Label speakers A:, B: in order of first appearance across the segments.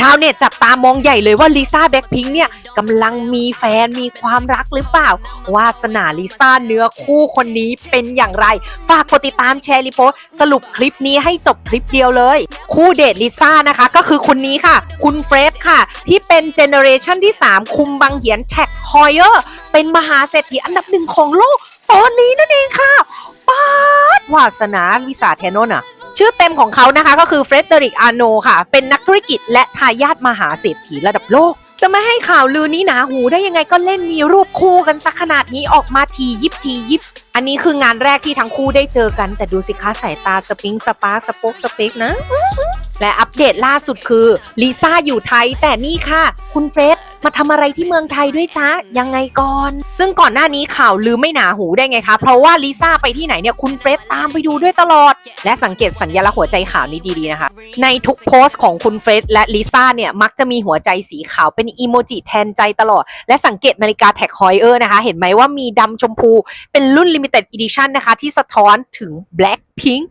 A: ชาวเน็ตจับตามองใหญ่เลยว่าลิซ่าแบ็คพิงค์เนี่ยกำลังมีแฟนมีความรักหรือเปล่า วาสนาลิซ่าเนื้อคู่คนนี้เป็นอย่างไร ฝากกดติดตามแชร์รีโพสสรุปคลิปนี้ให้จบคลิปเดียวเลย คู่เดทลิซ่านะคะ ก็คือคนนี้ค่ะ คุณเฟรดค่ะ ที่เป็นเจเนอเรชันที่ 3 คุมบังเหียนแท็กฮอยเออร์เป็นมหาเศรษฐีอันดับหนึ่งของโลกตอนนี้นั่นเองค่ะ ป๊าดวาสนาลิซ่าแทนนนอะ ชื่อเต็มของเขานะคะก็คือเฟรเดริกอาโนค่ะ เป็นนักธุรกิจและทายาทมหาเศรษฐีระดับโลก จะไม่ให้ข่าวลือนี้หนาหูได้ยังไงก็เล่นมีรูปคู่กันสักขนาดนี้ออกมาทียิบทียิบ อันนี้คืองานแรกที่ทั้งคู่ได้เจอกัน แต่ดูสิคะสายตาสปริงสปาร์สปกสเปกนะ และอัปเดตล่าสุดคือลิซ่าอยู่ไทย แต่นี่ค่ะ คุณเฟรดมาทำอะไรที่เมืองไทยด้วยจ๊ะยังไงก่อน ซึ่งก่อนหน้านี้ข่าวลือไม่หนาหูได้ไงคะ เพราะว่าลิซ่าไปที่ไหนเนี่ยคุณเฟรดตามไปดูด้วยตลอด และสังเกตสัญลักษณ์หัวใจขาวนี้ดีๆนะคะ ในทุกโพสต์ของคุณเฟรดและลิซ่าเนี่ยมักจะมีหัวใจสีขาวเป็นอีโมจิแทนใจตลอด และสังเกตนาฬิกาแท็กฮอยเออร์นะคะ เห็นไหมว่ามีดำชมพูเป็นรุ่น limited edition นนะคะที่สะท้อนถึง black pink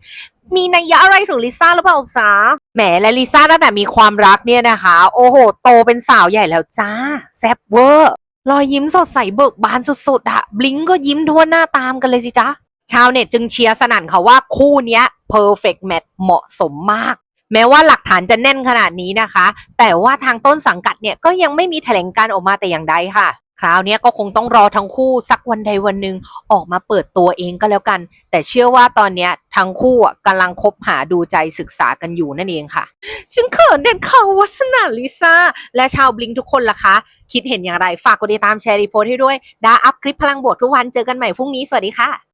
A: มีนัยยะอะไรถึงลิซ่าหรือเปล่าจ๊ะแหมและลิซ่าตั้งแต่มีความรักเนี่ยนะคะ โอ้โห โตเป็นสาวใหญ่แล้วจ้าแซ่บเวอร์รอยยิ้มสดใสเบิกบานสุดๆอะบลิงก็ยิ้มทั่วหน้าตามกันเลยสิจ๊ะชาวเน็ตจึงเชียร์สนั่นค่ะว่าคู่เนี้ย perfect match เหมาะสมมาก แม้ว่าหลักฐานจะแน่นขนาดนี้นะคะ แต่ว่าทางต้นสังกัดเนี่ยก็ยังไม่มีแถลงการออกมาแต่อย่างใดค่ะ คราวนี้ก็คงต้องรอทั้งคู่สักวันใดวันหนึ่งออกมาเปิดตัวเองก็แล้วกัน แต่เชื่อว่าตอนนี้ทั้งคู่กำลังคบหาดูใจศึกษากันอยู่นั่นเองค่ะฉันเขินเด่นเขาวัสนาลิซ่า และชาวบลิงทุกคนล่ะคะ คิดเห็นอย่างไร ฝากกดติดตามแชร์รีโพสต์ให้ด้วย ดาอัพคลิปพลังบวกทุกวันเจอกันใหม่พรุ่งนี้ สวัสดีค่ะ